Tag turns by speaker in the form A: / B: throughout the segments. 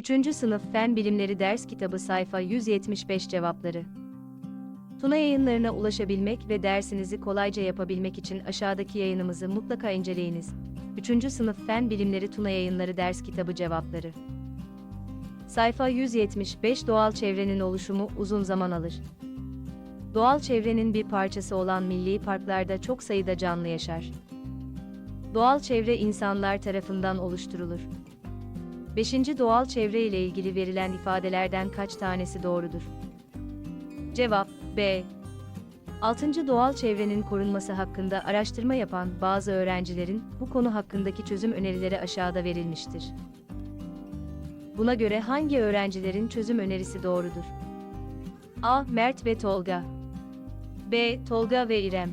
A: 3. Sınıf Fen Bilimleri Ders Kitabı Sayfa 175 Cevapları Tuna yayınlarına ulaşabilmek ve dersinizi kolayca yapabilmek için aşağıdaki yayınımızı mutlaka inceleyiniz. 3. Sınıf Fen Bilimleri Tuna Yayınları Ders Kitabı Cevapları Sayfa 175 Doğal çevrenin oluşumu uzun zaman alır. Doğal çevrenin bir parçası olan milli parklarda çok sayıda canlı yaşar. Doğal çevre insanlar tarafından oluşturulur. 5. Doğal çevre ile ilgili verilen ifadelerden kaç tanesi doğrudur? Cevap B. 6. Doğal çevrenin korunması hakkında araştırma yapan bazı öğrencilerin bu konu hakkındaki çözüm önerileri aşağıda verilmiştir. Buna göre hangi öğrencilerin çözüm önerisi doğrudur? A. Mert ve Tolga B. Tolga ve İrem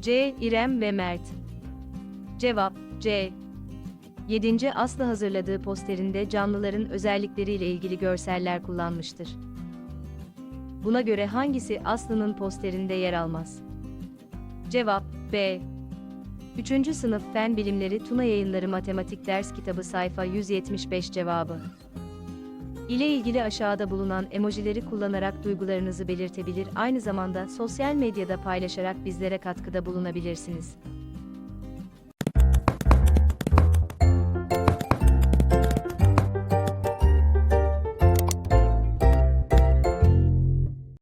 A: C. İrem ve Mert Cevap C. 7. Aslı hazırladığı posterinde canlıların özellikleriyle ilgili görseller kullanmıştır. Buna göre hangisi Aslı'nın posterinde yer almaz? Cevap B. 3. Sınıf Fen Bilimleri Tuna Yayınları Matematik Ders Kitabı sayfa 175 cevabı. ile ilgili aşağıda bulunan emojileri kullanarak duygularınızı belirtebilir, aynı zamanda sosyal medyada paylaşarak bizlere katkıda bulunabilirsiniz.